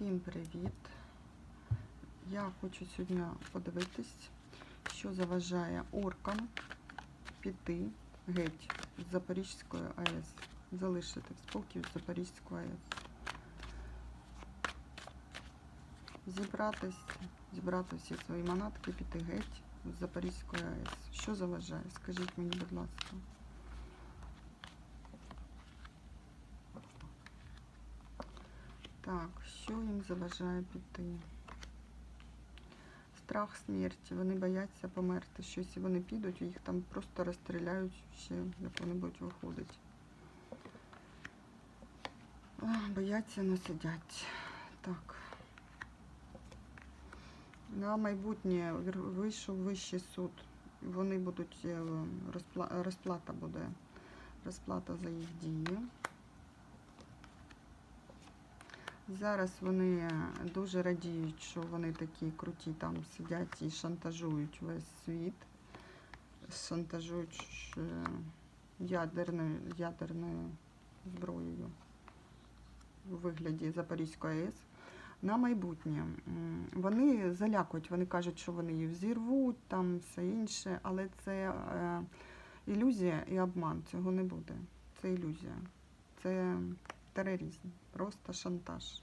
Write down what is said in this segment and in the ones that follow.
Всім привіт! Я хочу сьогодні подивитись, що заважає оркам піти геть з Запорізької АЕС, залишити в спокій Запорізьку АЕС. Зібратись, зібрати всі свої манатки, піти геть з Запорізької АЕС. Що заважає? Скажіть мені, будь ласка. Так, що їм заважає піти? Страх смерті. Вони бояться померти. Щось і вони підуть, їх там просто розстріляють ще, як вони будуть виходити. Бояться не сидять. Так. На майбутнє вийшов вищий суд. Вони будуть е, розпла- розплата буде. Розплата за їх дії. Зараз вони е, дуже радіють, що вони такі круті там сидять і шантажують весь світ, шантажують ядерною, ядерною зброєю у вигляді Запорізької АЕС. На майбутнє вони залякують, вони кажуть, що вони її взірвуть, там все інше, але це е, ілюзія і обман. Цього не буде. Це ілюзія. Це тероризм, просто шантаж.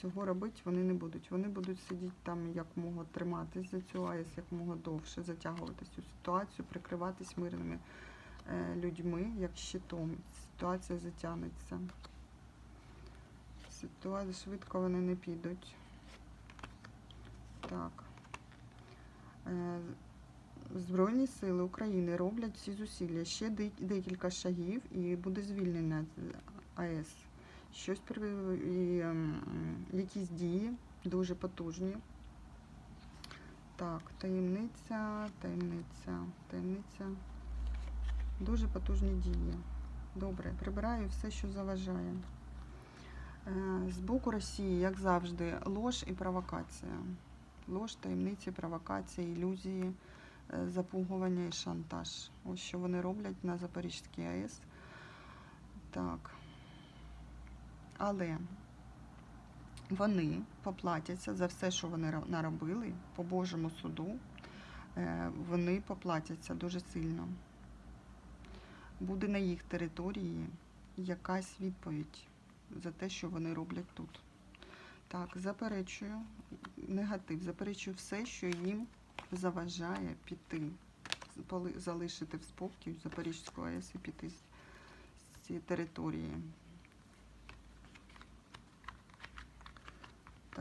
Цього робити вони не будуть. Вони будуть сидіти там якомога триматись за цю АЕС, якомога довше, затягувати цю ситуацію, прикриватись мирними е, людьми, як щитом. Ситуація затягнеться. Ситуація швидко вони не підуть. Так. Е, Збройні сили України роблять всі зусилля. Ще декілька шагів і буде звільнена АЕС. Щось і, ем, якісь дії дуже потужні. Так, таємниця, таємниця, таємниця. Дуже потужні дії. Добре, прибираю все, що заважає. Е, З боку Росії, як завжди, лож і провокація. Лож, таємниці, провокація, ілюзії, е, запугування і шантаж. Ось що вони роблять на Запорізькій АЕС. Так. Але вони поплатяться за все, що вони наробили по Божому суду. е, Вони поплатяться дуже сильно. Буде на їх території якась відповідь за те, що вони роблять тут. Так, заперечую негатив, заперечую все, що їм заважає піти, залишити в спокій Запорізьку АЕС і піти з з цієї території.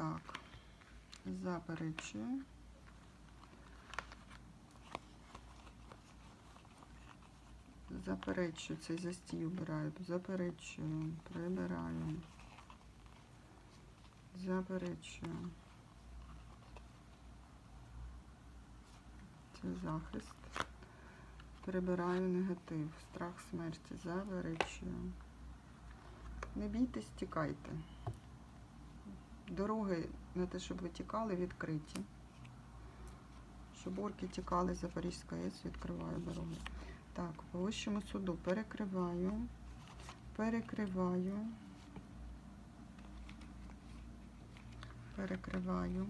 Так, заперечую. Заперечую цей застій убираю. Заперечую, прибираю. Заперечую. Це захист. Прибираю негатив. Страх смерті. Заперечую. Не бійтесь, тікайте. Дороги на те, щоб ви тікали, відкриті. Щоб орки тікали з Запорізької АЕС, відкриваю дороги. Так, по вищому суду перекриваю, перекриваю, перекриваю.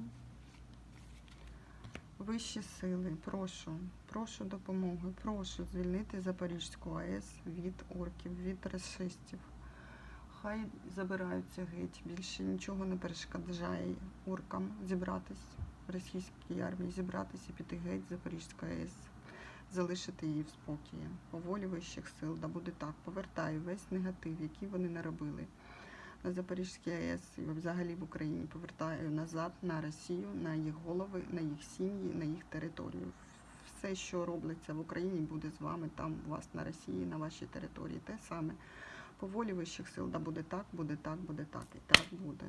Вищі сили, прошу, прошу допомоги, прошу звільнити Запорізьку АЕС від орків, від расистів. Хай забираються геть. Більше нічого не перешкоджає оркам зібратись російській армії, зібратися і піти геть з Запорізької АЕС залишити її в спокої. По волі вищих сил, да буде так. Повертаю весь негатив, який вони наробили на Запорізькій АЕС і взагалі в Україні. Повертаю назад на Росію, на їх голови, на їх сім'ї, на їх територію. Все, що робиться в Україні, буде з вами там, у вас на Росії, на вашій території. Те саме. По вищих сил, да буде так, буде так, буде так, і так буде.